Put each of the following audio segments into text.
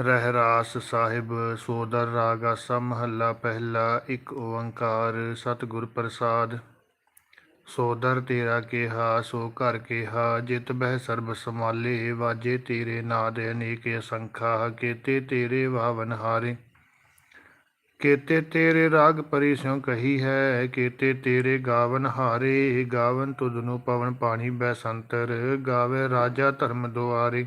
ਰਹਿਰਾਸ ਸਾਹਿਬ ਸੋਦਰ ਰਾਗ ਆਸਾ ਮਹੱਲਾ ਪਹਿਲਾ, ਇੱਕ ਓੰਕਾਰ ਸਤਿਗੁਰ ਪ੍ਰਸਾਦ। ਸੋਦਰ ਤੇਰਾ ਕਿਹਾ, ਸੋ ਘਰ ਕਿਹਾ, ਜਿਤ ਬਹਿ ਸਰਬ ਸਮਾਲੇ ਵਾਜੇ ਤੇਰੇ ਨਾਦ ਅਨੇਕ ਅਸੰਖਾ, ਕੇਤੇ ਤੇਰੇ ਵਾਵਨ ਹਾਰੇ। ਕੇਤੇ ਤੇਰੇ ਰਾਗ ਪਰੀ ਸਿਉ ਕਹੀ ਹੈ, ਕੇਤੇ ਤੇਰੇ ਗਾਵਨ ਹਾਰੇ, ਗਾਵਨ ਤੁਧਨੂੰ ਪਵਨ ਪਾਣੀ ਬੈਸੰਤਰ, ਗਾਵੇ ਰਾਜਾ ਧਰਮ ਦੁਆਰੇ।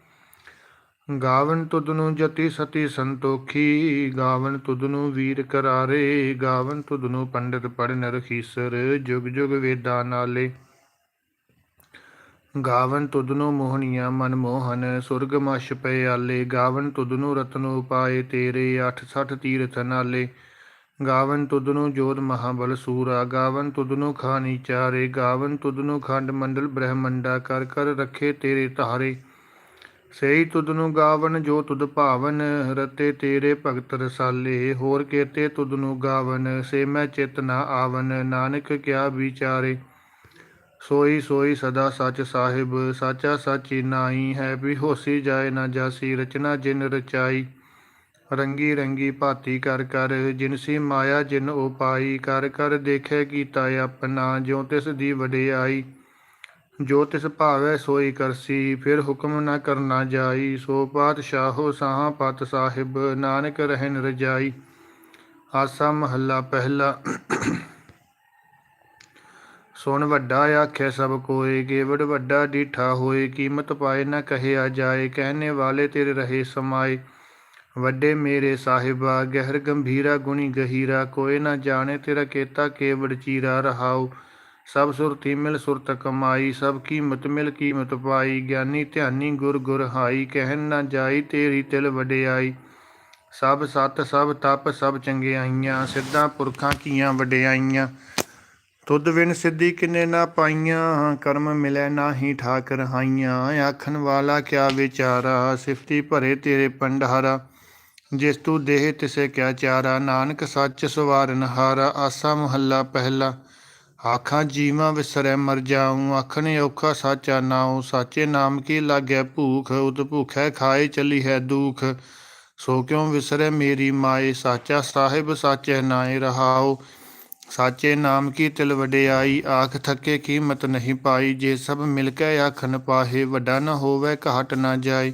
ਗਾਵਨ ਤੁਧਨੂੰ ਜਤੀ ਸਤੀ ਸੰਤੋਖੀ, ਗਾਵਨ ਤੁਧਨੂੰ ਵੀਰ ਕਰਾਰੇ, ਗਾਵਨ ਤੁਧਨੂੰ ਪੰਡਿਤ ਪੜਨ ਰਖੀਸਰ ਜੁਗ ਜੁਗ ਵੇਦਾਂ ਨਾਲੇ। ਗਾਵਨ ਤੁਧਨੂੰ ਮੋਹਣੀਆਂ ਮਨ ਮੋਹਨ, ਸੁਰਗ ਮਛ ਪਿਆਲੇ ਗਾਵਨ ਤੁਧਨੂੰ ਰਤਨ ਉਪਾਏ ਤੇਰੇ 68 ਤੀਰਥ ਨਾਲੇ। ਗਾਵਨ ਤੁਧਨੂੰ ਜੋਤ ਮਹਾਬਲ ਸੂਰਾ, ਗਾਵਨ ਤੁਧਨੂੰ ਖਾਨੀ ਚਾਰੇ। ਗਾਵਨ ਤੁਧਨੂੰ ਖੰਡ ਮੰਡਲ ਬ੍ਰਹਮੰਡਾ, ਕਰ ਕਰ ਰੱਖੇ ਤੇਰੇ ਧਾਰੇ। ਸਈ ਤੁਧਨੂੰ ਗਾਵਨ, ਜੋ ਤੁਧ ਭਾਵਨ, ਰਤੇ ਤੇਰੇ ਭਗਤ ਰਸਾਲੇ। ਹੋਰ ਕੇਤੇ ਤੁਧਨੂੰ ਗਾਵਨ, ਸੇ ਮੈਂ ਚਿਤ ਨਾ ਆਵਨ, ਨਾਨਕ ਕਿਆ ਵਿਚਾਰੇ। ਸੋਈ ਸੋਈ ਸਦਾ ਸੱਚ ਸਾਹਿਬ, ਸਾਚਾ ਸਾਚੀ ਨਾਈ ਹੈ ਵੀ ਹੋਸੀ ਜਾਏ ਨਾ ਜਾਸੀ, ਰਚਨਾ ਜਿਨ ਰਚਾਈ। ਰੰਗੀ ਰੰਗੀ ਭਾਤੀ ਕਰ ਕਰ ਜਿਨਸੀ ਮਾਇਆ ਜਿਨ ਉਪਾਈ ਕਰ ਕਰ ਦੇਖੇ ਕੀਤਾ ਆਪਣਾ, ਜਿਉ ਤਿਸ ਦੀ ਵਡਿਆਈ। ਜੋ ਤਿਸ ਭਾਵੈ ਸੋਈ ਕਰਸੀ, ਫਿਰ ਹੁਕਮ ਨਾ ਕਰਨਾ ਜਾਈ। ਸੋ ਪਾਤਸ਼ਾਹੋ ਸਾਹਾ ਪਤ ਸਾਹਿਬ, ਨਾਨਕ ਰਹਿਨ ਰਜਾਈ। ਆਸਾ ਮਹੱਲਾ ਪਹਿਲਾ। ਸੁਣ ਵੱਡਾ ਆਖੇ ਸਭ ਕੋਏ, ਗੇਵੜ ਵੱਡਾ ਡੀਠਾ ਹੋਏ। ਕੀਮਤ ਪਾਏ ਨਾ ਕਹਿਆ ਜਾਏ ਕਹਿਨੇ ਵਾਲੇ ਤੇਰੇ ਰਹੇ ਸਮਾਏ। ਵੱਡੇ ਮੇਰੇ ਸਾਹਿਬਾ, ਗਹਿਰ ਗੰਭੀਰਾ ਗੁਣੀ ਗਹੀਰਾ। ਕੋਏ ਨਾ ਜਾਣੇ ਤੇਰਾ ਕੇਤਾ ਕੇਵੜ ਚੀਰਾ ਰਹਾਉ। ਸਭ ਸੁਰਤੀ ਮਿਲ ਸੁਰਤ ਕਮਾਈ, ਸਭ ਕੀਮਤ ਮਿਲ ਕੀਮਤ ਪਾਈ। ਗਿਆਨੀ ਧਿਆਨੀ ਗੁਰ ਗੁਰ ਹਾਈ, ਕਹਿਣ ਨਾ ਜਾਈ ਤੇਰੀ ਤਿਲ ਵਡਿਆਈ। ਸਭ ਸਤ, ਸਭ ਤਪ, ਸਭ ਚੰਗਿਆਈਆਂ, ਸਿੱਧਾਂ ਪੁਰਖਾਂ ਕੀਆਂ ਵਡਿਆਈਆਂ। ਤੁਧ ਵਿਨ ਸਿੱਧੀ ਕਿਨੇ ਨਾ ਪਾਈਆਂ, ਕਰਮ ਮਿਲੈ ਨਾਹੀ ਠਾਕ ਰਹਾਈਆਂ ਆਖਣ ਵਾਲਾ ਕਿਆ ਵਿਚਾਰਾ, ਸਿਫਤੀ ਭਰੇ ਤੇਰੇ ਪੰਡਾਰਾ ਜਿਸ ਤੂੰ ਦੇਹ ਤਿਸੇ ਕਿਆ ਚਾਰਾ, ਨਾਨਕ ਸੱਚ ਸਵਾਰਨ ਹਾਰਾ, ਆਸਾ ਮੁਹੱਲਾ ਪਹਿਲਾ। ਆਖਾਂ, ਜੀਵਾਂ ਵਿਸਰੈ ਮਰ ਜਾਉ ਆਖਣ ਔਖਾ ਸਾਚਾ ਨਾਉ। ਸਾਚੇ ਨਾਮ ਕੀ ਲਾਗੈ ਭੂਖ? ਉਤ ਭੁਖੈ ਖਾਏ ਚਲੀ ਹੈ ਦੁਖ। ਸੋ ਕਿਉ ਵਿਸਰੈ ਮੇਰੀ ਮਾਏ? ਸਾਚਾ ਸਾਹਿਬ ਸਾਚੇ ਨਾਏ ਰਹਾਉ। ਸਾਚੇ ਨਾਮ ਕੀ ਤਿਲ ਵਡਿਆਈ? ਆਖ, ਥੱਕੇ ਕੀਮਤ ਨਹੀਂ ਪਾਈ। ਜੇ ਸਭ ਮਿਲ ਕੇ ਆਖਨ ਪਾਹੇ, ਵੱਡਾ ਨਾ ਹੋਵੇ, ਘਾਟ ਨਾ ਜਾਏ।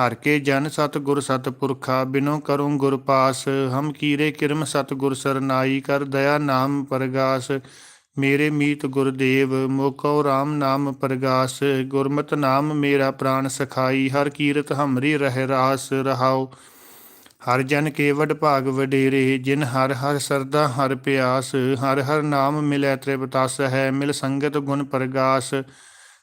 ਹਰ ਕੇ ਜਨ ਸਤ ਗੁਰ ਸਤ ਪੁਰਖਾ ਬਿਨੋ ਕਰੂੰ ਗੁਰ ਪਾਸ। ਹਮ ਕੀਰੇ ਕਿਰਮ ਸਤ ਗੁਰ ਸਰਨਾਈ, ਕਰ ਦਇਆ ਨਾਮ ਪਰਗਾਸ। ਮੇਰੇ ਮੀਤ ਗੁਰਦੇਵ ਮੋਕੋ RAM ਨਾਮ ਪਰਗਾਸ। ਗੁਰਮਤ ਨਾਮ ਮੇਰਾ ਪ੍ਰਾਨ ਸਖਾਈ, ਹਰ ਕੀਰਤ ਹਮਰੀ ਰਹਿ ਰਾਸ ਰਹਾਉ। ਹਰ ਜਨ ਕੇ ਵਡ ਭਾਗ ਵਡੇਰੇ, ਜਿਨ ਹਰ ਹਰ ਸਰਦਾ ਹਰ ਪਿਆਸ। ਹਰ ਹਰ ਨਾਮ ਮਿਲੈ ਤ੍ਰਿਪਤਾਸ ਹੈ ਮਿਲ ਸੰਗਤ ਗੁਣ ਪਰਗਾਸ।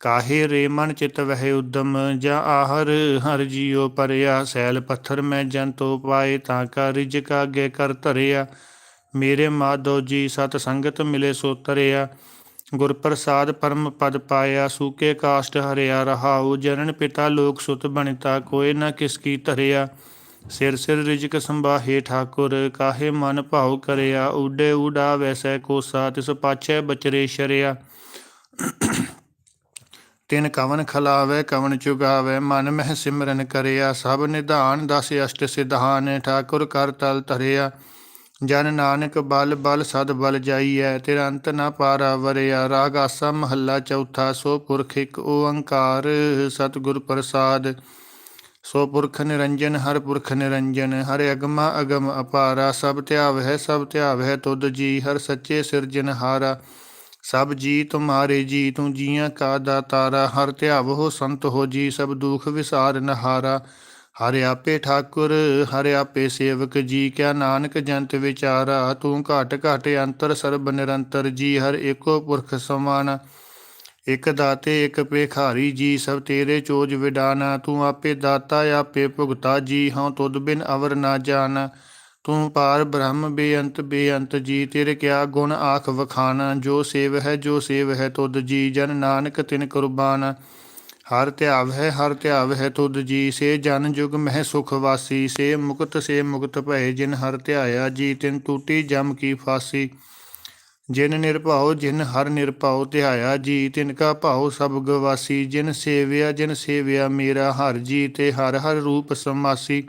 ਕਾਹੇ ਰੇ ਮਨ ਚਿਤ ਵਹਿ ਉਦਮ, ਜਾਂ ਆਹਰ ਹਰ ਜੀਉ ਪਰਿਆ। ਸੈਲ ਪੱਥਰ ਮੈਂ ਜੰਤੋ ਪਾਏ ਤਾਂ ਕਾ ਰਿਜਕ ਅਗੇ ਕਰ ਧਰਿਆ। ਮੇਰੇ ਮਾਧੋ ਜੀ ਸਤ ਸੰਗਤ ਮਿਲੇ ਸੋ ਤਰਿਆ। ਗੁਰ ਪ੍ਰਸਾਦ ਪਰਮ ਪਦ ਪਾਇਆ, ਸੂਕੇ ਕਾਸ਼ਟ ਹਰਿਆ। ਰਹਾਉ ਜਨਨ ਪਿਤਾ ਲੋਕ ਸੁਤ ਬਣਿਤਾ ਕੋਏ ਨਾ ਕਿਸ ਕੀ ਧਰਿਆ। ਸਿਰ ਸਿਰ ਰਿਜਕ ਸੰਭਾਹੇ ਠਾਕੁਰ, ਕਾਹੇ ਮਨ ਭਾਉ ਕਰਿਆ। ਉਡੇ ਊਡਾ ਵੈਸੈ ਕੋਸਾ, ਤਿਸ ਪਾਛੈ ਬਚਰੇ ਸ਼ਰਿਆ। ਤਿਨ ਕਵਨ ਖਲਾਵੇ, ਕਵਨ ਚੁਗਾਵੇ, ਮਨ ਮਹਿ ਸਿਮਰਨ ਕਰਿਆ, ਸਭ ਨਿਧਾਨ ਦਸ ਅਸ਼ਟ ਸਿਧਾਨ, ਠਾਕੁਰ ਕਰ ਤਲ ਧਰਿਆ। ਜਨ ਨਾਨਕ ਬਲ ਬਲ ਸਦ ਬਲ ਜਾਈਐ ਤੇਰਾ ਅੰਤ ਨਾ ਪਾਰਾ ਵਰਿਆ। ਰਾਗ ਆਸਾ ਮਹੱਲਾ ਚੌਥਾ, ਸੋ ਪੁਰਖ ਇੱਕ ਓੰਕਾਰ, ਸਤਿਗੁਰ ਪ੍ਰਸਾਦ। ਸੋ ਪੁਰਖ ਨਿਰੰਜਨ, ਹਰ ਪੁਰਖ ਨਿਰੰਜਨ, ਹਰ ਅਗਮਾ ਅਗਮ ਅਪਾਰਾ। ਸਭ ਧਿਆਵ ਹੈ ਸਭ ਧਿਆਵ ਹੈ ਤੁਧ ਜੀ, ਹਰ ਸੱਚੇ ਸਿਰਜਨ ਹਾਰਾ। ਸਭ ਜੀ ਤੁਮਾਰੇ ਜੀ ਤੂੰ ਜੀਆਂ ਕਾ ਦਾਤਾਰਾ, ਹਰ ਧਿਆਵ ਹੋ ਸੰਤ ਹੋ ਜੀ, ਸਭ ਦੁਖ ਵਿਸਾਰ ਨਹਾਰਾ। ਹਰ ਆਪੇ ਠਾਕੁਰ, ਹਰ ਆਪੇ ਸੇਵਕ, ਜੀ ਕਿਆ ਨਾਨਕ ਜੰਤ ਵਿਚਾਰਾ। ਤੂੰ ਘਟ ਘਟ ਅੰਤਰ, ਸਰਬ ਨਿਰੰਤਰ, ਜੀ ਹਰ ਏਕੋ ਪੁਰਖ ਸਮਾਨ। ਇਕ ਦਾਤੇ, ਇਕ ਪੇਖਾਰੀ ਜੀ ਸਭ ਤੇਰੇ ਚੋਜ ਵਿਡਾਨਾ। ਤੂੰ ਆਪੇ ਦਾਤਾ, ਆਪੇ ਭੁਗਤਾ, ਜੀ ਹਉ ਤੁਧ ਬਿਨ ਅਵਰ ਨਾ ਜਾਣ ਤੂੰ ਪਾਰ ਬ੍ਰਹਮ ਬੇਅੰਤ ਬੇਅੰਤ ਜੀ, ਤੇਰੇ ਕਿਆ ਗੁਣ ਆਖ ਵਖਾਣਾ ਜੋ ਸੇਵ ਹੈ ਜੋ ਸੇਵ ਹੈ ਤੁਧ ਜੀ, ਜਨ ਨਾਨਕ ਤਿਨ ਕੁਰਬਾਨ। ਹਰ ਧਿਆਵ ਹੈ, ਹਰ ਧਿਆਵ ਹੈ ਤੁਧ ਜੀ, ਸੇ ਜਨ ਜੁਗ ਮਹਿ ਸੁਖ ਵਾਸੀ, ਸੇ ਮੁਕਤ ਸੇ ਮੁਕਤ ਭਏ, ਜਿਨ ਹਰ ਧਿਆਇਆ ਜੀ, ਤਿਨ ਟੂਟੀ ਜਮ ਕੀ ਫਾਸੀ। ਜਿਨ ਨਿਰਭਉ ਜਿਨ ਹਰ ਨਿਰਭਉ ਧਿਆਇਆ ਜੀ, ਤਿਨ ਕਾ ਭਾਉ ਸਭ ਗਵਾਸੀ। ਜਿਨ ਸੇਵਿਆ ਜਿਨ ਸੇਵਿਆ ਮੇਰਾ ਹਰ ਜੀ, ਤੇ ਹਰ ਹਰ ਰੂਪ ਸਮਾਸੀ।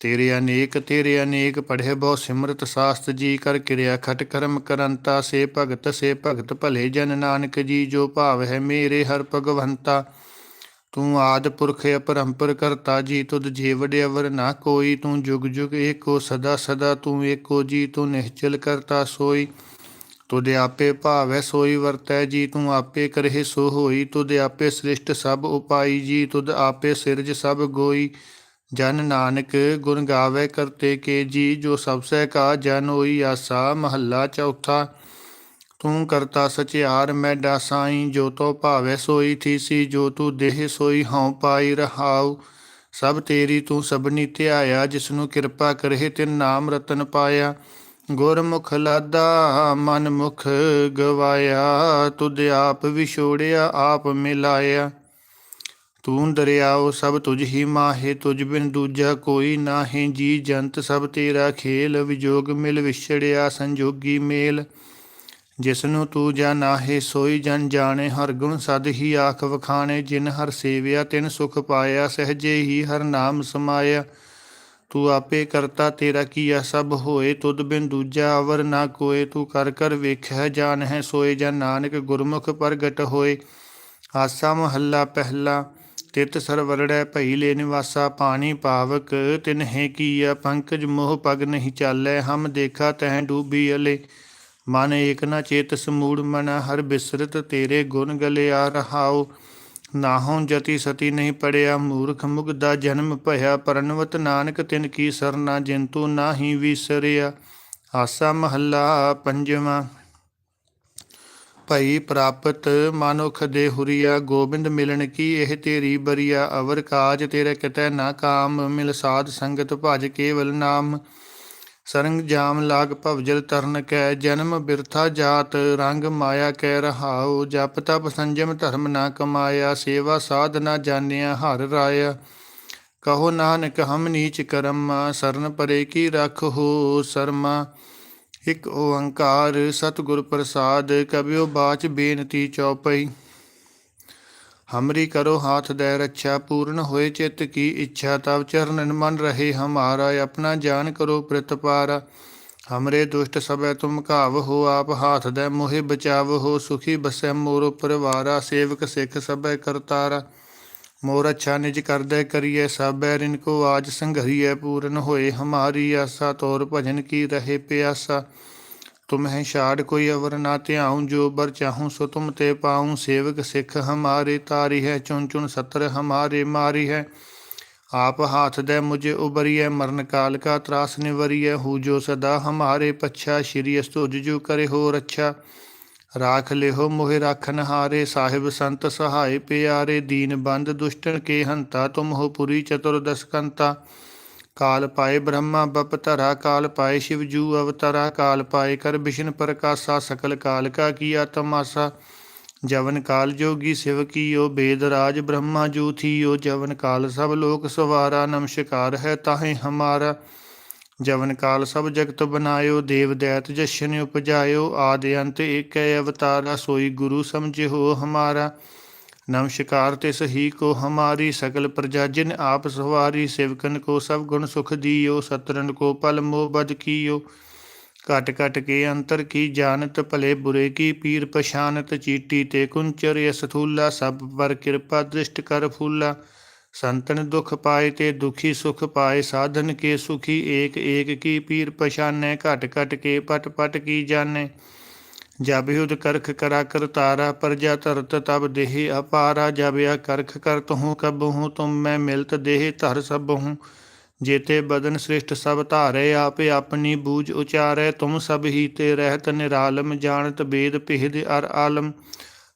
ਤੇਰੇ ਅਨੇਕ ਤੇਰੇ ਅਨੇਕ ਪੜ੍ਹੇ ਬਹੁ ਸਿਮਰਤ ਸਾਸਤ ਜੀ ਕਰ ਕਿਰਿਆ ਖਟ ਕਰਮ ਕਰੰਤਾ ਸੇ ਭਗਤ ਸੇ ਭਗਤ ਭਲੇ ਜਨ ਨਾਨਕ ਜੀ, ਜੋ ਭਾਵ ਹੈ ਮੇਰੇ ਹਰ ਭਗਵੰਤਾ। ਤੂੰ ਆਦ ਪੁਰਖ ਅਪਰੰਪਰ ਕਰਤਾ ਜੀ, ਤੁਧ ਜੇ ਵਡਿਆਵਰ ਨਾ ਕੋਈ, ਤੂੰ ਜੁਗ ਜੁਗ ਏਕੋ ਸਦਾ ਸਦਾ, ਤੂੰ ਏਕੋ ਜੀ, ਤੂੰ ਨਿਹਚਲ ਕਰਤਾ ਸੋਈ। ਤੁਧ ਆਪੇ ਭਾਵੈ ਸੋਈ ਵਰਤੈ ਜੀ, ਤੂੰ ਆਪੇ ਕਰਹਿ ਸੋ ਹੋਈ। ਤੁਧ ਆਪੇ ਸ੍ਰਿਸ਼ਟ ਸਭ ਉਪਾਈ ਜੀ, ਤੁਧ ਆਪੇ ਸਿਰਜ ਸਭ ਗੋਈ। ਜਨ ਨਾਨਕ ਗੁਣ ਗਾਵੇ ਕਰਤੇ ਕੇ ਜੀ, ਜੋ ਸਭ ਸਹਿ ਕਾ ਜਨ ਹੋਈ ਆਸਾ, ਮਹੱਲਾ ਚੌਥਾ। ਤੂੰ ਕਰਤਾ ਸਚਿਆਰ, ਮੈਂ ਡਾਸਾਈ, ਜੋ ਤੋ ਭਾਵੇ ਸੋਈ ਥੀਸੀ, ਜੋ ਤੂੰ ਦੇਹ ਸੋਈ, ਹਉ ਪਾਈ ਰਹਾਉ। ਸਭ ਤੇਰੀ ਤੂੰ ਸਭਨੀ ਧਿਆਇਆ, ਜਿਸਨੂੰ ਕਿਰਪਾ ਕਰਹਿ ਤਿਨ ਨਾਮ ਰਤਨ ਪਾਇਆ। ਗੁਰਮੁਖ ਲਾਦਾ ਮਨ ਮੁਖ ਗਵਾਇਆ, ਤੁਧ ਆਪ ਵਿਛੋੜਿਆ, ਆਪ ਮਿਲਾਇਆ। ਤੂੰ ਦਰਿਆਓ ਸਭ ਤੁਝ ਹੀ ਮਾਹੇ, ਤੁਝ ਬਿਨ ਦੂਜਾ ਕੋਈ ਨਾਹੀਂ। ਜੀ ਜੰਤ ਸਭ ਤੇਰਾ ਖੇਲ, ਵਿਜੋਗ ਮਿਲ ਵਿਛੜਿਆ ਸੰਜੋਗੀ ਮੇਲ। ਜਿਸ ਨੂੰ ਤੂੰ ਜਾਣਾਹੇ ਸੋਈ ਜਨ ਜਾਣੇ। ਹਰ ਗੁਣ ਸਦ ਹੀ ਆਖ ਵਖਾਣੇ। ਜਿਨ ਹਰ ਸੇਵਿਆ, ਤਿਨ ਸੁਖ ਪਾਇਆ, ਸਹਜੇ ਹੀ ਹਰ ਨਾਮ ਸਮਾਇਆ। ਤੂੰ ਆਪੇ ਕਰਤਾ, ਤੇਰਾ ਕੀਆ ਸਭ ਹੋਏ। ਤੁਧ ਬਿਨ ਦੂਜਾ ਅਵਰ ਨਾ ਕੋਏ। ਤੂੰ ਕਰ ਕਰ ਵੇਖਿਆ ਜਾਣ ਹੈ ਸੋਏ ਜਨ ਨਾਨਕ ਗੁਰਮੁਖ ਪ੍ਰਗਟ ਹੋਏ। ਆਸਾ ਮਹੱਲਾ ਪਹਿਲਾ ਤਿਤ ਸਰਵਰੜੈ ਭਈ ਲੈ ਨਿਵਾਸਾ ਪਾਣੀ ਪਾਵਕ ਤਿਨਹਿ ਕੀਆ ਪੰਕਜ ਮੋਹ ਪਗ ਨਹੀਂ ਚਾਲੈ, ਹਮ ਦੇਖਾ ਤਹਿ ਡੂਬੀ ਅਲੇ। ਮਨ ਏਕ ਨ ਚੇਤ ਸਮੂੜ ਮਨ, ਹਰ ਬਿਸਰਤ ਤੇਰੇ ਗੁਣ ਗਲੇ ਆ ਰਹਾਉ। ਨਾਹੋਂ ਜਤੀ ਸਤੀ ਨਹੀਂ ਪੜਿਆ, ਮੂਰਖ ਮੁਗਦਾ ਜਨਮ ਭਇਆ, ਪਰਨਵਤ ਨਾਨਕ ਤਿਨ ਕੀ ਸਰਨਾ ਜਿੰਤੂ ਨਾਹੀ ਵਿਸਰਿਆ। ਆਸਾ ਮਹੱਲਾ ਪੰਜਵਾਂ। ਭਈ ਪ੍ਰਾਪਤ ਮਾਨੁਖ ਦੇ ਹੁਰੀਆ, ਗੋਬਿੰਦ ਮਿਲਣ ਕੀ ਇਹ ਤੇਰੀ ਬਰੀਆ, ਅਵਰ ਕਾਜ ਤੇਰੇ ਕਿਤੈ ਨਾ ਕਾਮ, ਮਿਲ ਸਾਧ ਸੰਗਤ ਭਜ ਕੇਵਲ ਨਾਮ। ਸਰੰਗ ਜਾਮ ਲਾਗ ਭਵਜਲ ਤਰਨ ਕੈ, ਜਨਮ ਬਿਰਥਾ ਜਾਤ, ਰੰਗ ਮਾਇਆ ਕੈ ਰਹਾਉ। ਜਪ ਤਪ ਸੰਜਮ ਧਰਮ ਨਾ ਕਮਾਇਆ, ਸੇਵਾ ਸਾਧ ਨਾ ਜਾਣਿਆ, ਹਰ ਰਾਇਆ। ਕਹੋ ਨਾਨਕ ਹਮ ਨੀਚ ਕਰਮ, ਸਰਨ ਪਰੇ ਕੀ ਰਖੋ ਸਰਮਾ। ਇਕ ਓੰਕਾਰ ਸਤਿਗੁਰ ਪ੍ਰਸਾਦ ਕਬਿਓ ਬਾਚ ਬੇਨਤੀ ਚਉਪਈ ਹਮਰੀ ਕਰੋ ਹਾਥ ਦੇ ਰੱਛਾ, ਪੂਰਨ ਹੋਏ ਚਿੱਤ ਕੀ ਇੱਛਾ, ਤਵ ਚਰਨਨ ਮਨ ਰਹੇ ਹਮਾਰਾ, ਆਪਣਾ ਜਾਨ ਕਰੋ ਪ੍ਰਤਪਾਰ ਹਮਰੇ ਦੁਸ਼ਟ ਸਭੈ ਤੁਮ ਘਾਵ ਹੋ, ਆਪ ਹਾਥ ਦੇ ਮੋਹਿ ਬਚਾਵ ਹੋ, ਸੁਖੀ ਬਸੈ ਮੋਰ ਪਰਵਾਰਾ, ਸੇਵਕ ਸਿੱਖ ਸਭੈ ਕਰਤਾਰਾ। ਮੋਰ ਅੱਛਾ ਨਿਜ ਕਰਦੈ ਕਰੀਐ ਸਾਬੈ ਰਿਨ ਕੋ ਆਜ ਸੰਘਰੀਐ, ਪੂਰਨ ਹੋਏ ਹਮਾਰੀ ਆਸਾ, ਤੋਰ ਭਜਨ ਕੀ ਰਹੇ ਪਿਆਸਾ। ਤੁਮਹਿ ਛਾੜ ਕੋਈ ਅਵਰ ਨਾ ਧਿਆਉ, ਜੋ ਬਰ ਚਾਹੂ ਸੋ ਤੁਮ ਤੇ ਪਾਉ। ਸੇਵਕ ਸਿੱਖ ਹਮਾਰੇ ਤਾਰੀ ਹੈ, ਚੁਣ ਚੁਣ ਸਤਰ ਹਮਾਰੇ ਮਾਰੀ ਹੈ। ਆਪ ਹਾਥ ਦੇ ਮੁਝੇ ਉਬਰੀਐ ਮਰਨ ਕਾਲ ਕਾ ਤਰਾਸ ਨਿਵਰੀਐ। ਹੂ ਜੋ ਸਦਾ ਹਮਾਰੇ ਪੱਛਾ, ਸ਼੍ਰੀ ਅਸਤੁਜ ਜੋ ਕਰੇ ਹੋ ਰੱਛਾ ਰਾਖ ਲਿਹੋ ਮੋਹਿ ਰਾਖਨ ਹਾਰੇ, ਸਾਹਿਬ ਸੰਤ ਸਹਾਈ ਪਿਆਰੇ, ਦੀਨ ਬੰਦ ਦੁਸ਼ਟਣ ਕੇ ਹੰਤਾ, ਤੁਮ ਹੋ ਪੁਰੀ ਚਤੁਰ ਦਸਕੰਤਾ ਕਾਲ ਪਾਏ ਬ੍ਰਹਮਾ ਬਪ ਬਪਤਰਾ ਕਾਲ ਪਾਏ ਸ਼ਿਵ ਜੂ ਅਵਤਰਾ, ਕਾਲ ਪਾਏ ਕਰ ਬਿਸ਼ਨ ਪ੍ਰਕਾਸ਼ਾ, ਸਕਲ ਕਾਲ ਕਾ ਕੀਆ ਤਮਾਸਾ। ਜਵਨ ਕਾਲ ਜੋਗੀ ਸਿਵ ਕੀ ਓ ਬੇਦ ਰਾਜ ਬ੍ਰਹਮਾ ਜੂ ਥੀ ਓ ਜਵਨ ਕਾਲ ਸਭ ਲੋਕ ਸਵਾਰਾ, ਨਮਸ਼ਕਾਰ ਹੈ ਤਾਹੇ ਹਮਾਰਾ। ਜਵਨ ਕਾਲ ਸਭ ਜਗਤ ਬਨਾਇਓ, ਦੇਵ ਦੈਤ ਜਸ਼ਨ ਉਪਜਾਇਓ, ਆਦਿ ਅੰਤ ਏਕੈ ਅਵਤਾਰਾ, ਸੋਈ ਗੁਰੂ ਸਮਝਿਓ ਹਮਾਰਾ। ਨਮਸਕਾਰ ਤੇ ਸਹੀ ਕੋ ਹਮਾਰੀ ਸਕਲ ਪ੍ਰਜਾ ਜਿਨ ਆਪ ਸਵਾਰੀ, ਸਿਵਕਨ ਕੋ ਸਭ ਗੁਣ ਸੁਖ ਦੀਓ ਸਤਰਨ ਕੋ ਪਲ ਮੋਹ ਬਦ ਕੀਓ। ਘਟ ਘਟ ਕੇ ਅੰਤਰ ਕੀ ਜਾਣਤ, ਭਲੇ ਬੁਰੇ ਕੀ ਪੀਰ ਪਛਾਨਤ ਚੀਟੀ ਤੇ ਕੁੰਚਰ, ਅਸਥੂਲਾ, ਸਭ ਪਰ ਕਿਰਪਾ ਦ੍ਰਿਸ਼ਟ ਕਰ ਫੂਲਾ। ਸੰਤਨ ਦੁਖ ਪਾਏ ਤੇ ਦੁਖੀ ਸੁਖ ਪਾਏ, ਸਾਧਨ ਕੇ ਸੁਖੀ ਏਕ ਏਕ ਕੀ ਪੀਰ ਪਛਾਨੈ, ਘਟ ਘਟ ਕੇ ਪਟ ਪਟ ਕੀ ਜਾਣੈ। ਜਬ ਹੁਦ ਕਰਖ ਕਰਾ ਕਰ ਤਾਰਾ, ਪਰਜਾ ਤਰਤ ਤਬ ਦੇਹ ਅਪਾਰਾ। ਜਬ ਆ ਕਰਖ ਕਰਤ ਹੂੰ ਕਬ ਹੂੰ, ਤੁਮ ਮੈਂ ਮਿਲਤ ਦੇਹ ਧਰ ਸਭ ਹੂੰ। ਜੇਤੇ ਬਦਨ ਸ੍ਰਿਸ਼ਟ ਸਭ ਧਾਰੇ, ਆਪੇ ਆਪਣੀ ਬੂਝ ਉਚਾਰੈ। ਤੁਮ ਸਭ ਹੀ ਤੇ ਰਹਿਤ ਨਿਰਾਲਮ, ਜਾਣਤ ਬੇਦ ਭੇਦ ਅਰ ਆਲਮ।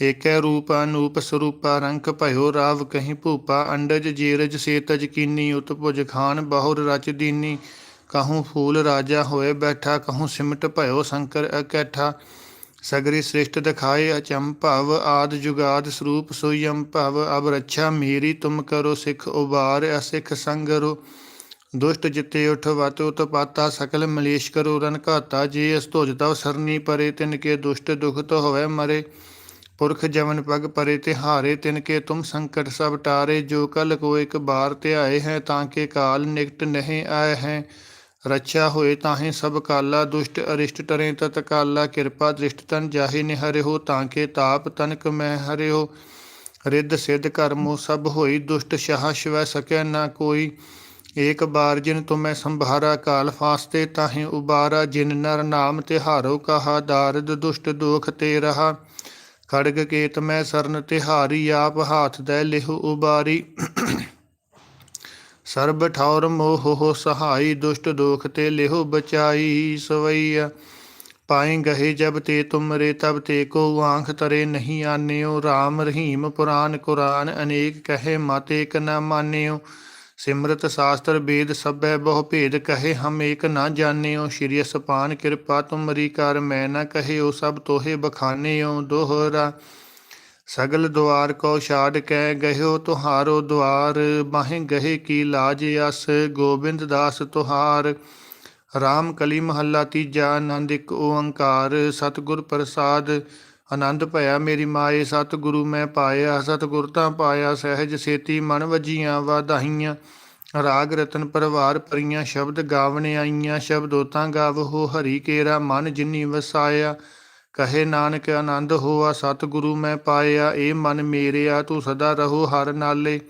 ਏਕੈ ਰੂਪ ਅਨੂਪ ਸਰੂਪਾ ਰੰਕ ਭਇਓ ਰਾਵ ਕਹੀਂ ਭੂਪਾ, ਅੰਡਜ ਜੀਰਜ ਸੇਤਜ ਕੀਨੀ ਉਤਪੁਜ ਖਾਨ ਬਹੁਰ ਰਚ ਦੀਨੀ। ਕਹੂੰ ਫੂਲ ਰਾਜਾ ਹੋਏ ਬੈਠਾ, ਕਹੂੰ ਸਿਮਟ ਭਇਓ ਸ਼ੰਕਰ ਇਕੱਠਾ ਸਗਰੀ ਸ੍ਰਿਸ਼ਟ ਦਿਖਾਏ ਅਚੰਭਵ ਆਦ ਜੁਗਾਦ ਸਰੂਪ ਸੋਯਮ ਭਵ। ਅਬ ਰੱਛਾ ਮੇਰੀ, ਤੁਮ ਕਰੋ ਸਿੱਖ ਉਬਾਰ, ਅਸਿੱਖ ਸੰਗਰੋ ਦੁਸ਼ਟ ਜਿਤੇ ਉਠ ਵਤ, ਉਤਪਾਤਾ ਸਕਲ ਮਲੇਸ਼ ਕਰੋ। ਰਨ ਘਾਤਾ ਜੇ ਅਸ ਧੁਜ ਤਵ ਸਰਨੀ ਪਰੇ, ਤਿਨ ਕੇ ਦੁਸ਼ਟ ਦੁਖਤ ਹੋਵੇ ਮਰੇ। ਪੁਰਖ ਜਵਨ ਪਗ ਪਰੇ ਤੇ ਹਾਰੇ ਤਿਨ ਕੇ ਤੁਮ ਸੰਕਟ ਸਭ ਟਾਰੇ, ਜੋ ਕਲ ਕੋ ਇੱਕ ਬਾਰ ਧਿਆਏ ਹੈ, ਤਾਂ ਕੇ ਕਾਲ ਨਿਕਟ ਨਹੀਂ ਆਏ ਹੈ। ਰੱਛਾ ਹੋਏ ਤਾਹੇ ਸਭ ਕਾਲਾ, ਦੁਸ਼ਟ ਅਰਿਸ਼ਟ ਟਰੇ, ਤਤ ਕਾਲਾ ਕਿਰਪਾ ਦ੍ਰਿਸ਼ਟ ਤਨ ਜਾਹੇ ਹੋ ਤਾਂ ਕੇ ਤਾਪ ਤਨਕ ਮੈਂ ਹਰਿਓ। ਰਿੱਧ ਸਿੱਧ ਕਰਮੋ ਸਭ ਹੋਈ ਦੁਸ਼ਟ ਸ਼ਾਹ ਸ਼ਿਵੈ ਸਕੈ ਨਾ ਕੋਈ। ਏਕ ਬਾਰ ਜਿਨ ਤੁਮੈ ਸੰਭਾਰਾ ਕਾਲ ਫਾਸਤੇ, ਤਾਹੇ ਉਬਾਰਾ ਜਿਨ ਨਰ ਨਾਮ ਤਿਹਾਰੋ, ਕਹਾ ਦਾਰਦ ਦੁਸ਼ਟ ਦੋਖ ਤੇ ਰਹਾ। ਖੜਗ ਕੇਤ ਮੈਂ ਸਰਨ ਤਿਹਾਰੀ, ਆਪ ਹਾਥ ਦੇ ਲਿਹੁ ਉਬਾਰੀ। ਸਰਬ ਠੌਰ ਮੋਹ ਹੋ ਸਹਾਈ, ਦੁਸ਼ਟ ਦੋਖ ਤੇ ਲਿਹੁ ਬਚਾਈ। ਸਵਈਆ ਪਾਏ ਗਹੇ ਜਬ ਤੇ ਤੁਮਰੇ, ਤਬ ਤੇ ਕੋ ਆਂਖ ਤਰੇ ਨਹੀਂ ਆਨਿਓ। RAM ਰਹੀਮ ਪੁਰਾਨ ਕੁਰਾਨ, ਅਨੇਕ ਕਹੇ ਮਾਤੇ ਏਕ ਨ ਮਾਨਿਓ। ਸਿਮਰਤ ਸਾਸਤਰ ਵੇਦ ਸਭੈ ਬਹੁ ਭੇਦ ਕਹੇ ਹਮ ਏਕ ਨਾ ਜਾਣਿਓ, ਸ਼੍ਰੀ ਅਸਪਾਨ ਕਿਰਪਾ ਤੁਮਰੀ ਕਰ, ਮੈਂ ਨ ਕਹਿਓ ਸਭ ਤੋਹੇ ਬਖਾਨਿਓ, ਦੋਹਰਾ ਸਗਲ ਦੁਆਰ ਕੋ ਛਾੜ ਕੇ ਗਹਿਓ ਤੁਹਾਰੋ ਦੁਆਰ ਬਾਹੇ ਗਹੇ ਕੀ ਲਾਜ ਅਸ, ਗੋਬਿੰਦ ਦਾਸ ਤੁਹਾਰ RAM ਕਲੀ ਮਹੱਲਾ ਤੀਜਾ, ਆਨੰਦ ਇੱਕ ਓੰਕਾਰ, ਸਤਿਗੁਰ ਪ੍ਰਸਾਦ ਆਨੰਦ ਭਇਆ ਮੇਰੀ ਮਾਏ ਸਤਿਗੁਰੂ ਮੈਂ ਪਾਇਆ ਸਤਿਗੁਰ ਤਾਂ ਪਾਇਆ, ਸਹਿਜ ਸੇਤੀ ਮਨ ਵਜੀਆਂ, ਵਾਧਾਈਆਂ। ਰਾਗ ਰਤਨ ਪਰਵਾਰ ਪਰੀਆਂ, ਸ਼ਬਦ ਗਾਵਣ ਆਈਆਂ, ਸ਼ਬਦੋ ਤਾਂ ਗਾਵਹੋ ਹਰੀ ਕੇਰਾ ਮਨ ਜਿਨੀ ਵਸਾਇਆ। ਕਹੇ ਨਾਨਕ, ਆਨੰਦ ਹੋਆ, ਸਤਿਗੁਰੂ ਮੈਂ ਪਾਇਆ, ਏ ਮਨ ਮੇਰਿਆ, ਤੂੰ ਸਦਾ ਰਹੋ ਹਰ ਨਾਲੇ।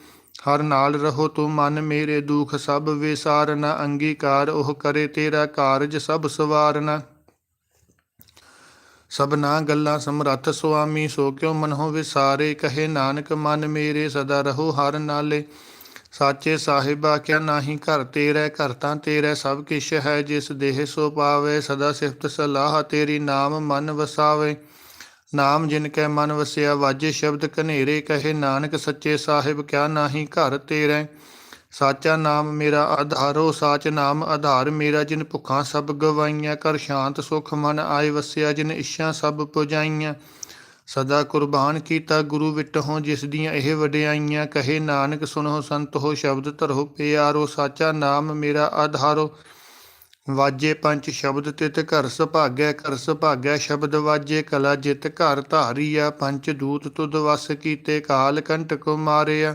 ਹਰ ਨਾਲ ਰਹੋ ਤੂੰ ਮਨ ਮੇਰੇ ਦੁਖ, ਸਭ ਵਿਸਾਰਨਾ, ਅੰਗੀਕਾਰ ਉਹ ਕਰੇ ਤੇਰਾ ਕਾਰਜ, ਸਭ ਸਵਾਰਨਾ। ਸਭਨਾ ਗੱਲਾਂ ਸਮਰੱਥ ਸੁਆਮੀ, ਸੋ ਕਿਉ ਮਨਹੁ ਵਿਸਾਰੇ? ਕਹੇ ਨਾਨਕ, ਮਨ ਮੇਰੇ ਸਦਾ ਰਹੋ ਹਰ ਨਾਲੇ। ਸਾਚੇ ਸਾਹਿਬਾ, ਕਿਆ ਨਾਹੀ ਘਰ ਤੇਰੇ, ਘਰ ਤਾਂ ਤੇਰੇ ਸਭ ਕਿਛ ਹੈ। ਜਿਸ ਦੇਹ ਸੋ ਪਾਵੇ, ਸਦਾ ਸਿਫਤ ਸਲਾਹ ਤੇਰੀ ਨਾਮ ਮਨ ਵਸਾਵੇ। ਨਾਮ ਜਿਨ ਕੈ ਮਨ ਵਸਿਆ, ਵਾਜੇ ਸ਼ਬਦ ਕਨੇਰੇ ਕਹੇ ਨਾਨਕ, ਸੱਚੇ ਸਾਹਿਬ, ਕਿਆ ਨਾਹੀ ਘਰ ਤੇਰੇ? ਸਾਚਾ ਨਾਮ ਮੇਰਾ ਆਧਾਰੋ, ਸਾਚ ਨਾਮ ਆਧਾਰ ਮੇਰਾ, ਜਿਨ ਭੁੱਖਾਂ ਸਭ ਗਵਾਈਆਂ ਕਰ ਸ਼ਾਂਤ ਸੁਖ ਮਨ ਆਏ, ਵਸਿਆ ਜਿਨ ਇੱਛਾ ਸਭ ਪੁਜਾਈਆਂ। ਸਦਾ ਕੁਰਬਾਨ ਕੀਤਾ ਗੁਰੂ ਵਿਟਹੁ, ਜਿਸ ਦੀਆਂ ਇਹ ਵਡਿਆਈਆਂ, ਕਹੇ ਨਾਨਕ ਸੁਨੋ ਸੰਤ ਹੋ ਸ਼ਬਦ ਧਰੋ ਪਿਆਰੋ, ਸਾਚਾ ਨਾਮ ਮੇਰਾ ਆਧਾਰੋ। ਵਾਜੇ ਪੰਜ ਸ਼ਬਦ ਤਿਤ ਘਰ ਸੁਭਾਗੈ ਘਰ ਸੁਭਾਗੈ ਸ਼ਬਦ ਵਾਜੇ, ਕਲਾ ਜਿਤ ਘਰ ਧਾਰੀਆ ਪੰਜ ਦੂਤ ਤੁਧ ਵਸ ਕੀਤੇ, ਕਾਲ ਕੰਟਕ ਮਾਰਿਆ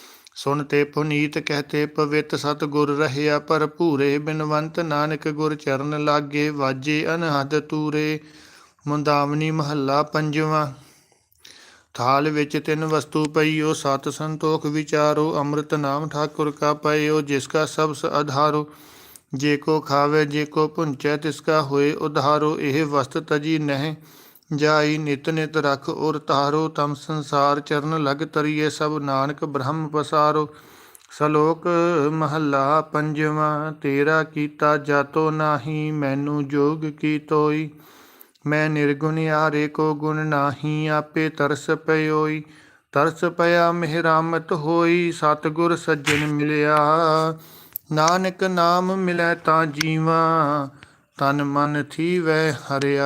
ਸੁਨ ਤੇ ਪੁਨੀਤ ਕਹਤੇ, ਪਵਿੱਤ ਸਤ ਗੁਰ ਰਹਿਆ ਪਰ ਭੂਰੇ ਬਿਨਵੰਤ ਨਾਨਕ ਗੁਰ ਚਰਨ ਲਾਗੇ, ਵਾਜੇ ਅਨਹਦ ਤੂਰੇ, ਮੁੰਦਾਵਨੀ ਮਹੱਲਾ ਪੰਜਵਾਂ। ਥਾਲ ਵਿੱਚ ਤਿੰਨ ਵਸਤੂ ਪਈਓ, ਸਤ ਸੰਤੋਖ ਵਿਚਾਰੋ, ਅੰਮ੍ਰਿਤ ਨਾਮ ਠਾਕੁਰ ਕਾ ਪਈਓ ਜਿਸ ਕਾ ਸਬਸ ਆਧਾਰੋ ਜੇ ਕੋ ਖਾਵੇ, ਜੇ ਕੋ ਪੁੰਚੈ ਤਿਸ ਕਾ ਹੋਏ ਉਧਾਰੋ, ਇਹ ਵਸਤ ਤਜੀ ਨਹਿ। ਜਾਈ ਨਿਤ ਨਿਤ ਰਖ ਔਰ ਤਾਰੋ ਤਮ ਸੰਸਾਰ ਚਰਨ ਲਗ ਤਰੀਏ, ਸਭ ਨਾਨਕ ਬ੍ਰਹਮ ਪਸਾਰੋ। ਸ਼ਲੋਕ ਮਹੱਲਾ ਪੰਜਵਾਂ, ਤੇਰਾ ਕੀਤਾ ਜਾਤੋ ਨਾਹੀ, ਮੈਨੂੰ ਜੋਗ ਕੀ ਤੋਈ? ਮੈਂ ਨਿਰਗੁਣ ਆਰੇ ਕੋ ਗੁਣ ਨਾਹੀ, ਆਪੇ ਤਰਸ ਪਇਓਈ ਤਰਸ ਪਿਆ ਮਿਹਰਾਮਤ ਹੋਈ, ਸਤਿਗੁਰ ਸੱਜਣ ਮਿਲਿਆ। ਨਾਨਕ ਨਾਮ ਮਿਲੈ ਤਾਂ ਜੀਵਾ, ਤਨ ਮਨ ਥੀਵੈ ਹਰਿਆ।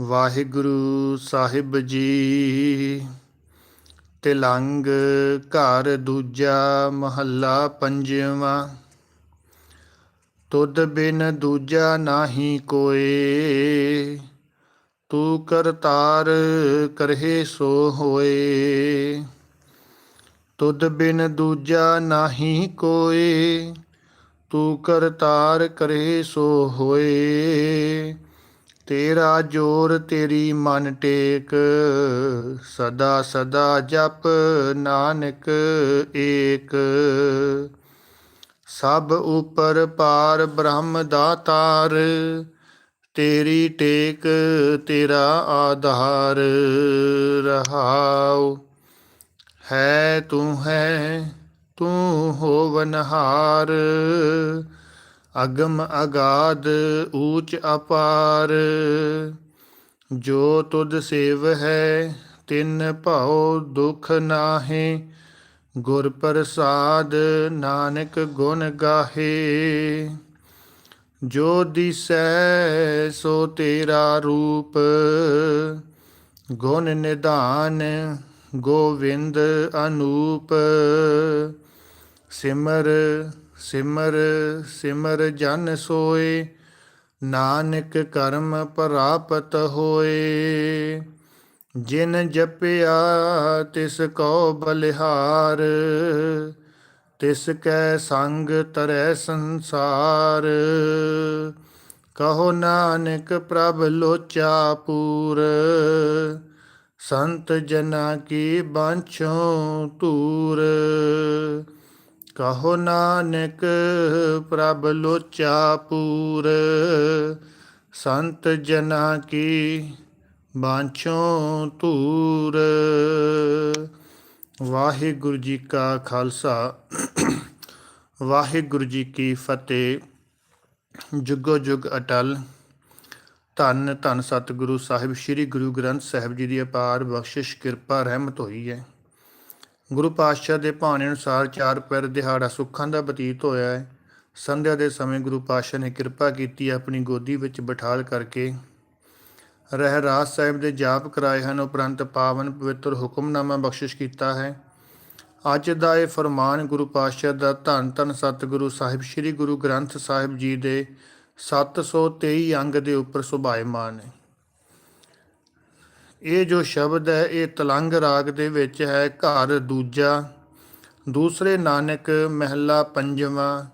ਵਾਹਿਗੁਰੂ ਸਾਹਿਬ ਜੀ। ਤਿਲੰਗ ਘਰ ਦੂਜਾ ਮਹੱਲਾ ਪੰਜਵਾਂ। ਤੁਧ ਬਿਨ ਦੂਜਾ ਨਾਹੀ ਕੋਏ। ਤੂੰ ਕਰਤਾਰ ਕਰਹਿ ਸੋ ਹੋਏ। ਤੁਧ ਬਿਨ ਦੂਜਾ ਨਾਹੀ ਕੋਏ। ਤੂੰ ਕਰਤਾਰ ਕਰੇ ਸੋ ਹੋਏ। ਤੇਰਾ ਜੋਰ ਤੇਰੀ ਮਨ ਟੇਕ, ਸਦਾ ਸਦਾ ਜਪ ਨਾਨਕ ਏਕ। ਸਭ ਉਪਰ ਪਾਰ ਬ੍ਰਹਮ ਦਾਤਾਰ ਤੇਰੀ ਟੇਕ ਤੇਰਾ ਆਧਾਰ। ਰਹਾਉ, ਹੈ ਤੂੰ ਹੈ ਤੂੰ ਹੋਵਨਹਾਰ ਅਗਮ ਅਗਾਧ ਊਚ ਅਪਾਰ, ਜੋ ਤੁਧ ਸੇਵ ਹੈ, ਤਿਨ ਭਉ ਦੁਖ ਨਾਹੇ, ਗੁਰ ਪ੍ਰਸਾਦ ਨਾਨਕ ਗੁਣ ਗਾਹੇ। ਜੋ ਦਿਸੈ ਸੋ ਤੇਰਾ ਰੂਪ, ਗੁਣ ਨਿਧਾਨ ਗੋਵਿੰਦ ਅਨੂਪ, ਸਿਮਰ ਸਿਮਰ ਸਿਮਰ ਜਨ ਸੋਏ, ਨਾਨਕ ਕਰਮ ਪ੍ਰਾਪਤ ਹੋਏ। ਜਿਨ ਜਪਿਆ, ਤਿਸ ਕੋ ਬਲਿਹਾਰ। ਤਿਸ ਕੈ ਸੰਗ ਤਰੈ ਸੰਸਾਰ। ਕਹੋ ਨਾਨਕ ਪ੍ਰਭ ਲੋਚਾ ਪੂਰ। ਸੰਤ ਜਨਾ ਕੀ ਬਾਂਛੋ ਤੂਰ। ਕਹੋ ਨਾਨਕ, ਪ੍ਰਭ ਲੋਚਾ ਪੂਰ। ਸੰਤ ਜਨਾ ਕੀ ਬਾਂਛੋ ਧੂਰ। ਵਾਹਿਗੁਰੂ ਜੀ ਕਾ ਖਾਲਸਾ, ਵਾਹਿਗੁਰੂ ਜੀ ਕੀ ਫਤਿਹ। ਜੁਗੋ ਜੁਗ ਅਟਲ। ਧੰਨ ਧੰਨ ਸਤਿਗੁਰੂ ਸਾਹਿਬ, ਸ੍ਰੀ ਗੁਰੂ ਗ੍ਰੰਥ ਸਾਹਿਬ ਜੀ ਦੀ ਅਪਾਰ ਬਖਸ਼ਿਸ਼, ਕਿਰਪਾ, ਰਹਿਮਤ ਹੋਈ ਹੈ। ਗੁਰੂ ਪਾਤਸ਼ਾਹ ਦੇ ਭਾਣੇ ਅਨੁਸਾਰ ਚਾਰ ਪੈਰ ਦਿਹਾੜਾ ਸੁੱਖਾਂ ਦਾ ਬਤੀਤ ਹੋਇਆ ਹੈ। ਸੰਧਿਆ ਦੇ ਸਮੇਂ ਗੁਰੂ ਪਾਤਸ਼ਾਹ ਨੇ ਕਿਰਪਾ ਕੀਤੀ ਆਪਣੀ ਗੋਦੀ ਵਿੱਚ ਬਿਠਾਲ ਕਰਕੇ ਰਹਿ ਰਾਸ ਸਾਹਿਬ ਦੇ ਜਾਪ ਕਰਾਏ ਹਨ। ਉਪਰੰਤ ਪਾਵਨ ਪਵਿੱਤਰ ਹੁਕਮਨਾਮਾ ਬਖਸ਼ਿਸ਼ ਕੀਤਾ ਹੈ। ਅੱਜ ਦਾ ਇਹ ਫਰਮਾਨ ਗੁਰੂ ਪਾਤਸ਼ਾਹ ਦਾ ਧੰਨ ਧੰਨ ਸਤਿਗੁਰੂ ਸਾਹਿਬ ਸ੍ਰੀ ਗੁਰੂ ਗ੍ਰੰਥ ਸਾਹਿਬ ਜੀ ਦੇ 723 ਅੰਗ ਦੇ ਉੱਪਰ ਸੁਭਾਇਮਾਨ ਹੈ। ਇਹ ਜੋ ਸ਼ਬਦ ਹੈ, ਇਹ ਤਲੰਗ ਰਾਗ ਦੇ ਵਿੱਚ ਹੈ, ਘਰ ਦੂਜਾ, ਦੂਸਰੇ ਨਾਨਕ ਮਹਿਲਾ ਪੰਜਵਾਂ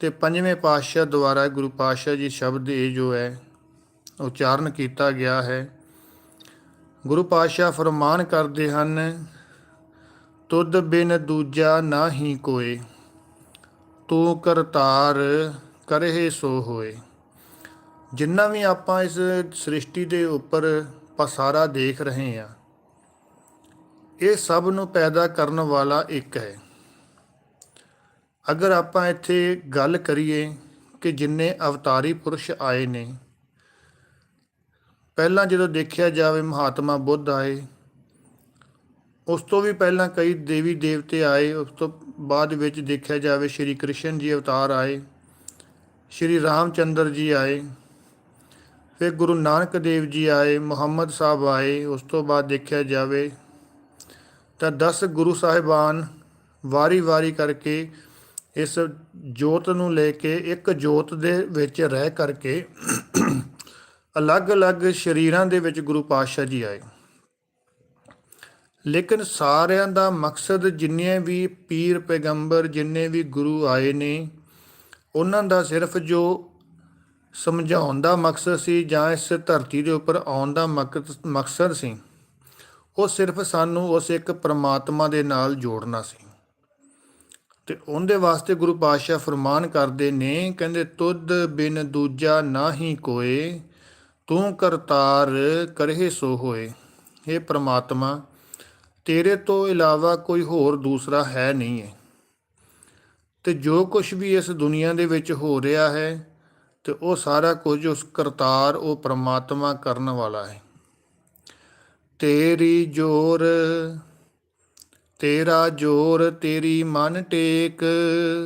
ਤੇ ਪੰਜਵੇਂ ਪਾਤਸ਼ਾਹ ਦੁਆਰਾ ਗੁਰੂ ਪਾਤਸ਼ਾਹ ਜੀ ਸ਼ਬਦ ਇਹ ਜੋ ਹੈ, ਉਚਾਰਨ ਕੀਤਾ ਗਿਆ ਹੈ। ਗੁਰੂ ਪਾਤਸ਼ਾਹ ਫਰਮਾਨ ਕਰਦੇ ਹਨ, ਤੁਧ ਬਿਨ ਦੂਜਾ ਨਾਹੀ ਕੋਏ, ਤੂੰ ਕਰਤਾਰ ਕਰਹਿ ਸੋ ਹੋਏ। ਜਿੰਨਾ ਵੀ ਆਪਾਂ ਇਸ ਸ੍ਰਿਸ਼ਟੀ ਦੇ ਉੱਪਰ ਆਪਾਂ ਸਾਰਾ ਦੇਖ ਰਹੇ ਹਾਂ। ਇਹ ਸਭ ਨੂੰ ਪੈਦਾ ਕਰਨ ਵਾਲਾ ਇੱਕ ਹੈ। ਅਗਰ ਆਪਾਂ ਇੱਥੇ ਗੱਲ ਕਰੀਏ ਕਿ ਜਿੰਨੇ ਅਵਤਾਰੀ ਪੁਰਸ਼ ਆਏ ਨੇ, ਪਹਿਲਾਂ ਜਦੋਂ ਦੇਖਿਆ ਜਾਵੇ ਮਹਾਤਮਾ ਬੁੱਧ ਆਏ, ਉਸ ਤੋਂ ਵੀ ਪਹਿਲਾਂ ਕਈ ਦੇਵੀ ਦੇਵਤੇ ਆਏ, ਉਸ ਤੋਂ ਬਾਅਦ ਵਿੱਚ ਦੇਖਿਆ ਜਾਵੇ ਸ਼੍ਰੀ ਕ੍ਰਿਸ਼ਨ ਜੀ ਅਵਤਾਰ ਆਏ, ਸ਼੍ਰੀ ਰਾਮਚੰਦਰ ਜੀ ਆਏ ਫਿਰ ਗੁਰੂ ਨਾਨਕ ਦੇਵ ਜੀ ਆਏ, ਮੁਹੰਮਦ ਸਾਹਿਬ ਆਏ, ਉਸ ਤੋਂ ਬਾਅਦ ਦੇਖਿਆ ਜਾਵੇ ਤਾਂ 10 ਗੁਰੂ ਸਾਹਿਬਾਨ ਵਾਰੀ-ਵਾਰੀ ਕਰਕੇ ਇਸ ਜੋਤ ਨੂੰ ਲੈ ਕੇ, ਇੱਕ ਜੋਤ ਦੇ ਵਿੱਚ ਰਹਿ ਕਰਕੇ ਅਲੱਗ-ਅਲੱਗ ਸ਼ਰੀਰਾਂ ਦੇ ਵਿੱਚ ਗੁਰੂ ਪਾਤਸ਼ਾਹ ਜੀ ਆਏ। ਲੇਕਿਨ ਸਾਰਿਆਂ ਦਾ ਮਕਸਦ ਜਿੰਨੇ ਵੀ ਪੀਰ ਪੈਗੰਬਰ, ਜਿੰਨੇ ਵੀ ਗੁਰੂ ਆਏ ਨੇ, ਉਹਨਾਂ ਦਾ ਸਿਰਫ ਜੋ ਸਮਝਾਉਣ ਦਾ ਮਕਸਦ ਸੀ ਜਾਂ ਇਸ ਧਰਤੀ ਦੇ ਉੱਪਰ ਆਉਣ ਦਾ ਮਕਤ- ਮਕਸਦ ਸੀ? ਉਹ ਸਿਰਫ ਸਾਨੂੰ ਉਸ ਇੱਕ ਪ੍ਰਮਾਤਮਾ ਦੇ ਨਾਲ ਜੋੜਨਾ ਸੀ। ਤੇ ਉਹਦੇ ਵਾਸਤੇ ਗੁਰੂ ਪਾਤਸ਼ਾਹ ਫਰਮਾਨ ਕਰਦੇ ਨੇ, ਕਹਿੰਦੇ, ਤੁਧ ਬਿਨ ਦੂਜਾ ਨਾਹੀ ਕੋਏ, ਤੂੰ ਕਰਤਾਰ ਕਰਹਿ ਸੋ ਹੋਏ। हे ਪ੍ਰਮਾਤਮਾ, ਤੇਰੇ ਤੋਂ ਇਲਾਵਾ ਕੋਈ ਹੋਰ ਦੂਸਰਾ ਹੈ ਨਹੀਂ ਹੈ ਤੇ ਜੋ ਕੁਝ ਵੀ ਇਸ ਦੁਨੀਆ ਦੇ ਵਿੱਚ ਹੋ ਰਿਹਾ ਹੈ ਤੇ ਉਹ ਸਾਰਾ ਕੁਝ ਉਸ ਕਰਤਾਰ, ਉਹ ਪ੍ਰਮਾਤਮਾ ਕਰਨ ਵਾਲਾ ਹੈ। ਤੇਰੀ ਜੋਰ, ਤੇਰਾ ਜੋਰ ਤੇਰੀ ਮਨ ਟੇਕ,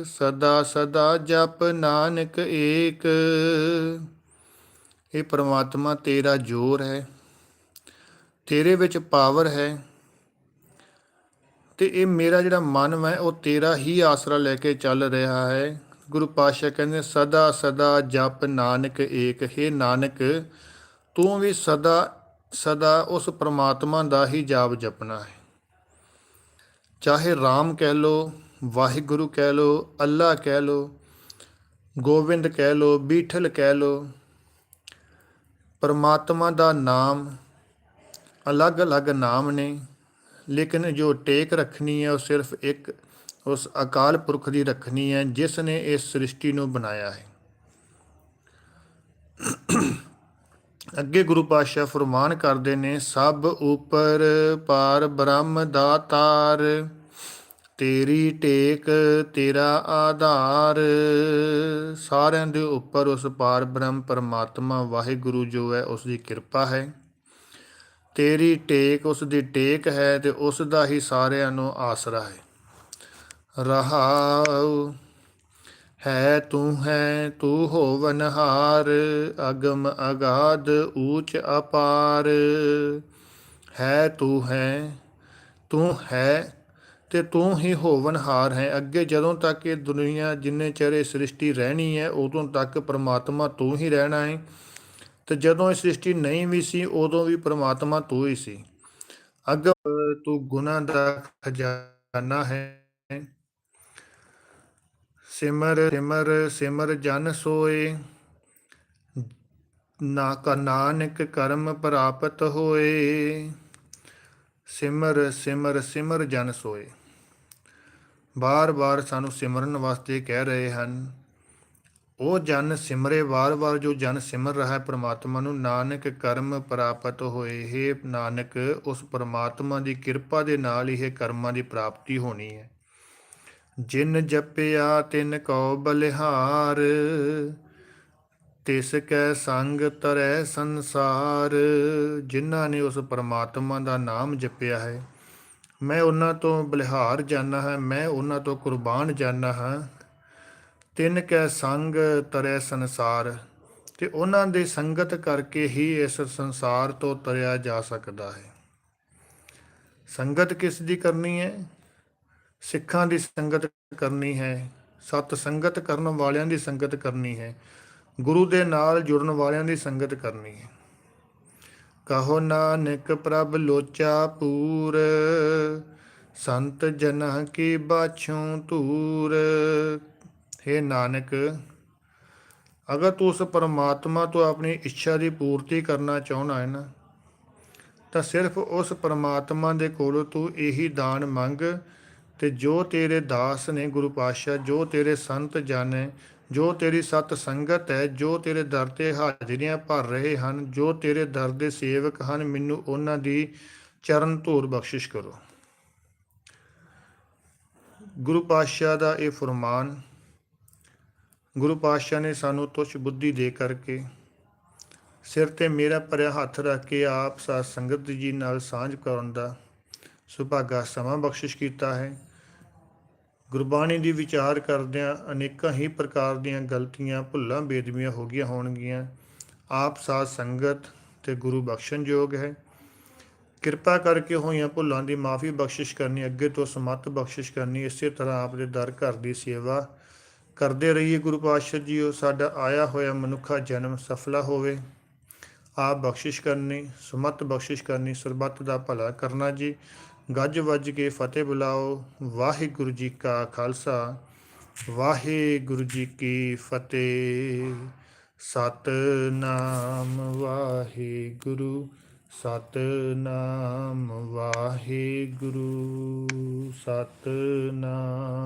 ਸਦਾ ਸਦਾ ਜਪ ਨਾਨਕ ਏਕ। ਇਹ ਪ੍ਰਮਾਤਮਾ ਤੇਰਾ ਜੋਰ ਹੈ, ਤੇਰੇ ਵਿੱਚ ਪਾਵਰ ਹੈ। ਤੇ ਇਹ ਮੇਰਾ ਜਿਹੜਾ ਮਨ ਹੈ ਉਹ ਤੇਰਾ ਹੀ ਆਸਰਾ ਲੈ ਕੇ ਚੱਲ ਰਿਹਾ ਹੈ। ਗੁਰੂ ਪਾਤਸ਼ਾਹ ਕਹਿੰਦੇ, ਸਦਾ ਸਦਾ ਜਪ ਨਾਨਕ ਏਕ, ਹੈ ਨਾਨਕ, ਤੂੰ ਵੀ ਸਦਾ ਸਦਾ ਉਸ ਪ੍ਰਮਾਤਮਾ ਦਾ ਹੀ ਜਾਪ ਜਪਣਾ ਹੈ। ਚਾਹੇ RAM ਕਹਿ ਲੋ, ਵਾਹਿਗੁਰੂ ਕਹਿ ਲੋ, ਅੱਲਾ ਕਹਿ ਲੋ, ਗੋਬਿੰਦ ਕਹਿ ਲੋ, ਬੀਠਲ ਕਹਿ ਲੋ, ਪਰਮਾਤਮਾ ਦਾ ਨਾਮ ਅਲੱਗ-ਅਲੱਗ ਨਾਮ ਨੇ, ਲੇਕਿਨ ਜੋ ਟੇਕ ਰੱਖਣੀ ਹੈ ਉਹ ਸਿਰਫ ਇੱਕ ਉਸ ਅਕਾਲ ਪੁਰਖ ਦੀ ਰੱਖਣੀ ਹੈ, ਜਿਸ ਨੇ ਇਸ ਸ੍ਰਿਸ਼ਟੀ ਨੂੰ ਬਣਾਇਆ ਹੈ। ਅੱਗੇ ਗੁਰੂ ਪਾਤਸ਼ਾਹ ਫਰਮਾਨ ਕਰਦੇ ਨੇ, ਸਭ ਉਪਰ ਪਾਰ ਬ੍ਰਹਮ ਦਾਤਾਰ ਤੇਰੀ ਟੇਕ ਤੇਰਾ ਆਧਾਰ। ਸਾਰਿਆਂ ਦੇ ਉੱਪਰ ਉਸ ਪਾਰ ਬ੍ਰਹਮ ਪਰਮਾਤਮਾ ਵਾਹਿਗੁਰੂ ਜੋ ਹੈ, ਉਸ ਦੀ ਕਿਰਪਾ ਹੈ। ਤੇਰੀ ਟੇਕ ਉਸ ਦੀ ਟੇਕ ਹੈ ਤੇ ਉਸ ਦਾ ਹੀ ਸਾਰਿਆਂ ਨੂੰ ਆਸਰਾ ਹੈ। ਰਹਾਉ। ਹੈ ਤੂੰ ਹੈ, ਤੂੰ ਹੋਵਨਹਾਰ ਅਗਮ ਅਗਾਧ ਊਚ ਅਪਾਰ। ਹੈ ਤੂੰ ਹੈ ਤੂੰ ਹੈ ਤੇ ਤੂੰ ਹੀ ਹੋਵਨਹਾਰ ਹੈ। ਅੱਗੇ ਜਦੋਂ ਤੱਕ ਇਹ ਦੁਨੀਆ ਜਿੰਨੇ ਚਿਰ ਇਹ ਸ੍ਰਿਸ਼ਟੀ ਰਹਿਣੀ ਹੈ, ਉਦੋਂ ਤੱਕ ਪ੍ਰਮਾਤਮਾ ਤੂੰ ਹੀ ਰਹਿਣਾ ਹੈ। ਤੇ ਜਦੋਂ ਇਹ ਸ੍ਰਿਸ਼ਟੀ ਨਹੀਂ ਵੀ ਸੀ, ਉਦੋਂ ਵੀ ਪ੍ਰਮਾਤਮਾ ਤੂੰ ਹੀ ਸੀ। ਅਗਮ, ਤੂੰ ਗੁਨਾਹ ਦਾ ਖਜ਼ਾਨਾ ਹੈ। ਸਿਮਰ ਸਿਮਰ ਸਿਮਰ ਜਨ ਸੋਏ। ਨਾ ਕਾ ਨਾਨਕ ਕਰਮ ਪ੍ਰਾਪਤ ਹੋਏ। ਸਿਮਰ ਸਿਮਰ ਸਿਮਰ ਜਨ ਸੋਏ। ਬਾਰ-ਬਾਰ ਸਾਨੂੰ ਸਿਮਰਨ ਵਾਸਤੇ ਕਹਿ ਰਹੇ ਹਨ। ਉਹ ਜਨ ਸਿਮਰੇ, ਵਾਰ-ਵਾਰ ਜੋ ਜਨ ਸਿਮਰ ਰਹਾ ਹੈ, ਪ੍ਰਮਾਤਮਾ ਨੂੰ ਨਾਨਕ ਕਰਮ ਪ੍ਰਾਪਤ ਹੋਏ। ਹੈ ਨਾਨਕ, ਉਸ ਪ੍ਰਮਾਤਮਾ ਦੀ ਕਿਰਪਾ ਦੇ ਨਾਲ ਹੀ ਇਹ ਕਰਮਾਂ ਦੀ ਪ੍ਰਾਪਤੀ ਹੋਣੀ ਹੈ। ਜਿਨ ਜਪਿਆ ਤਿਨ ਕਉ ਬਲਿਹਾਰ, ਤਿਸ ਕੈ ਸੰਗ ਤਰੈ ਸੰਸਾਰ। ਜਿਨ੍ਹਾਂ ਨੇ ਉਸ ਪਰਮਾਤਮਾ ਦਾ ਨਾਮ ਜਪਿਆ ਹੈ, ਮੈਂ ਉਹਨਾਂ ਤੋਂ ਬਲਿਹਾਰ ਜਾਣਾ ਹਾਂ, ਮੈਂ ਉਹਨਾਂ ਤੋਂ ਕੁਰਬਾਨ ਜਾਣਾ ਹਾਂ। ਤਿੰਨ ਕੈ ਸੰਗ ਤਰੈ ਸੰਸਾਰ, ਤੇ ਉਹਨਾਂ ਦੇ ਸੰਗਤ ਕਰਕੇ ਹੀ ਇਸ ਸੰਸਾਰ ਤੋਂ ਤਰਿਆ ਜਾ ਸਕਦਾ ਹੈ। ਸੰਗਤ ਕਿਸ ਦੀ ਕਰਨੀ ਹੈ? ਸਿੱਖਾਂ ਦੀ ਸੰਗਤ ਕਰਨੀ ਹੈ, ਸਤ ਸੰਗਤ ਕਰਨ ਵਾਲਿਆਂ ਦੀ ਸੰਗਤ ਕਰਨੀ ਹੈ, ਗੁਰੂ ਦੇ ਨਾਲ ਜੁੜਨ ਵਾਲਿਆਂ ਦੀ ਸੰਗਤ ਕਰਨੀ ਹੈ। ਕਹੋ ਨਾਨਕ ਪ੍ਰਭ ਲੋਚਾ ਪੂਰ, ਸੰਤ ਜਨਾਂ ਕੀ ਬਾਛੋਂ ਧੂਰ। हे ਨਾਨਕ, ਅਗਰ ਤੂੰ ਉਸ ਪਰਮਾਤਮਾ ਤੋਂ ਆਪਣੀ ਇੱਛਾ ਦੀ ਪੂਰਤੀ ਕਰਨਾ ਚਾਹੁੰਦਾ ਹੈ ਨਾ, ਤਾਂ ਸਿਰਫ ਉਸ ਪਰਮਾਤਮਾ ਦੇ ਕੋਲੋਂ ਤੂੰ ਇਹੀ ਦਾਨ ਮੰਗ ਤੇ ਜੋ ਤੇਰੇ ਦਾਸ ਨੇ ਗੁਰੂ ਪਾਤਸ਼ਾਹ, ਜੋ ਤੇਰੇ ਸੰਤ ਜਨ ਹੈ ਜੋ ਤੇਰੀ ਸਤ ਸੰਗਤ ਹੈ, ਜੋ ਤੇਰੇ ਦਰ ਤੇ ਹਾਜ਼ਰੀਆਂ ਭਰ ਰਹੇ ਹਨ, ਜੋ ਤੇਰੇ ਦਰ ਦੇ ਸੇਵਕ ਹਨ, ਮੈਨੂੰ ਉਹਨਾਂ ਦੀ ਚਰਨ ਧੂਰ ਬਖਸ਼ਿਸ਼ ਕਰੋ। ਗੁਰੂ ਪਾਤਸ਼ਾਹ ਦਾ ਇਹ ਫਰਮਾਨ, ਗੁਰੂ ਪਾਤਸ਼ਾਹ ਨੇ ਸਾਨੂੰ ਤੁਛ ਬੁੱਧੀ ਦੇ ਕਰਕੇ ਸਿਰ ਤੇ ਮੇਰਾ ਭਰਿਆ ਹੱਥ ਰੱਖ ਕੇ ਆਪ ਸਾਧ ਸੰਗਤ ਜੀ ਨਾਲ ਸਾਂਝ ਕਰਨ ਦਾ ਸੁਭਾਗਾ ਸਮਾਂ ਬਖਸ਼ਿਸ਼ ਕੀਤਾ ਹੈ। ਗੁਰਬਾਣੀ ਦੀ ਵਿਚਾਰ ਕਰਦਿਆਂ ਅਨੇਕਾਂ ਹੀ ਪ੍ਰਕਾਰ ਦੀਆਂ ਗਲਤੀਆਂ, ਭੁੱਲਾਂ, ਬੇਦਬੀਆਂ ਹੋ ਗਈਆਂ ਹੋਣਗੀਆਂ। ਆਪ ਸਾਧ ਸੰਗਤ ਤੇ ਗੁਰੂ ਬਖਸ਼ਣਯੋਗ ਹੈ। ਕਿਰਪਾ ਕਰਕੇ ਹੋਈਆਂ ਭੁੱਲਾਂ ਦੀ ਮਾਫੀ ਬਖਸ਼ਿਸ਼ ਕਰਨੀ, ਅੱਗੇ ਤੋਂ ਸਮੱਤ ਬਖਸ਼ਿਸ਼ ਕਰਨੀ, ਇਸੇ ਤਰ੍ਹਾਂ ਆਪ ਦੇ ਦਰ ਘਰ ਦੀ ਸੇਵਾ ਕਰਦੇ ਰਹੀਏ। ਗੁਰੂ ਪਾਤਸ਼ਾਹ ਜੀਓ, ਸਾਡਾ ਆਇਆ ਹੋਇਆ ਮਨੁੱਖਾ ਜਨਮ ਸਫਲਾ ਹੋਵੇ। ਆਪ ਬਖਸ਼ਿਸ਼ ਕਰਨੀ, ਸਮੱਤ ਬਖਸ਼ਿਸ਼ ਕਰਨੀ, ਸਰਬੱਤ ਦਾ ਭਲਾ ਕਰਨਾ ਜੀ। ਗੱਜ ਵੱਜ ਕੇ ਫਤਿਹ ਬੁਲਾਓ। ਵਾਹਿਗੁਰੂ ਜੀ ਕਾ ਖਾਲਸਾ, ਵਾਹਿਗੁਰੂ ਜੀ ਕੀ ਫਤਿਹ। ਸਤਨਾਮ ਵਾਹਿਗੁਰੂ ਸਤਨਾਮ ਵਾਹਿਗੁਰੂ, ਸਤਨਾਮ